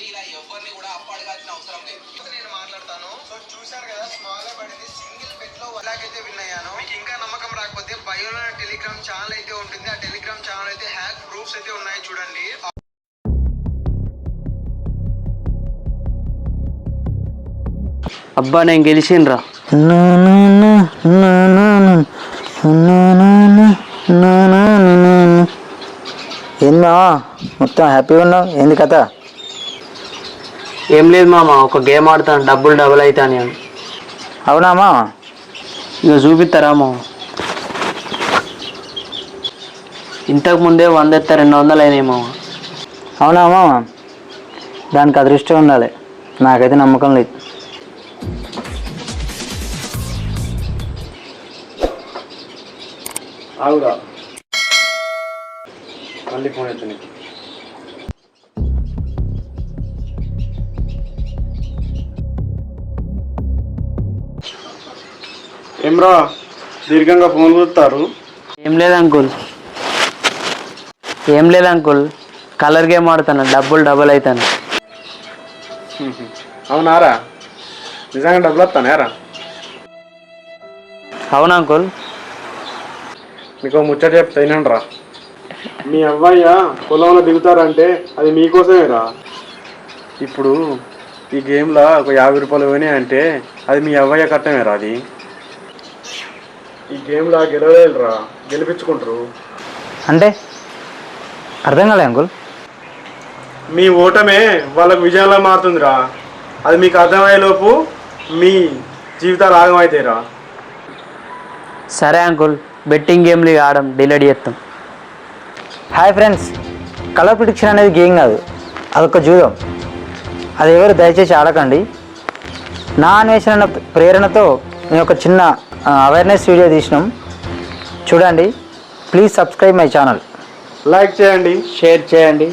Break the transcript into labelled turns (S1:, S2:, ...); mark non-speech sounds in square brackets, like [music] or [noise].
S1: గురించి ఎవరిని కూడా అవసరం లేదు నేను మాట్లాడతాను సో చూశారు కదా స్మాల్ పడింది సింగిల్లో మీకు ఇంకా నమ్మకం రాకపోతే టెలిగ్రామ్ ఛానల్ అయితే ఉంటుంది ఆ టెలిగ్రామ్ ఛానల్ అయితే హ్యాక్ ప్రూఫ్స్ అయితే ఉన్నాయి చూడండి
S2: అబ్బా నేను గెలిచిండ్రా
S3: ఏందా మొత్తం హ్యాపీగా ఉన్నావు ఏంది కథ
S2: ఏం లేదు మామ ఒక గేమ్ ఆడతాను డబ్బులు డబుల్ అవుతాను అని
S3: అవునా మామ?
S2: ఇక చూపిస్తారా మామ? ఇంతకు ముందే వంద ఎత్తే రెండు వందలు అయినాయి మామ.
S3: అవునా మామ? దానికి అదృష్టం ఉండాలి. నాకైతే నమ్మకం లేదు.
S4: ఆగురా. మళ్ళీ ఫోన్ ఎత్తాను ఏమ్రా దీర్ఘంగా ఫోన్ చూస్తారు.
S2: ఏం లేదు అంకుల్. ఏం లేదు అంకుల్. కలర్ గేమ్ ఆడుతాను డబ్బులు డబుల్ అవుతాను [laughs]
S4: అవునారా నిజంగా డబ్బులు వస్తానారా
S2: అవును అంకుల్?
S4: మీకు ముచ్చట చెప్తా వినండిరా మీ అవ్వయ్య పొలంలో దిగుతారంటే అది మీకోసమేరా ఇప్పుడు ఈ గేమ్లో ఒక యాభై రూపాయలు పోయినాయి అంటే అది మీ అవ్వయ్య కట్టమేరా అది. ఈ గేమ్లో గెలవలేరురా గెలిపించుకుంటారు.
S3: అంటే? అర్థం కాలే అంకుల్.
S4: మీ ఓటమే వాళ్ళకు విజయంలో మారుతుందిరా. అది మీకు అర్థమయ్యేలోపు మీ జీవితాలు ఆగమవుతాయిరా
S2: సరే అంకుల్ బెట్టింగ్ గేమ్లు ఇక ఆడం డిలీట్ చేస్తాం.
S3: హాయ్ ఫ్రెండ్స్ కలర్ ప్రిడిక్షన్ అనేది గేమ్ కాదు. అదొక జూదం. అది ఎవరు దయచేసి ఆడకండి. నా అన్వేషణ ప్రేరణతో మేము ఒక చిన్న అవేర్నెస్ వీడియో తీసినాం. చూడండి. Please subscribe my channel
S4: like చేయండి.
S2: షేర్ చేయండి.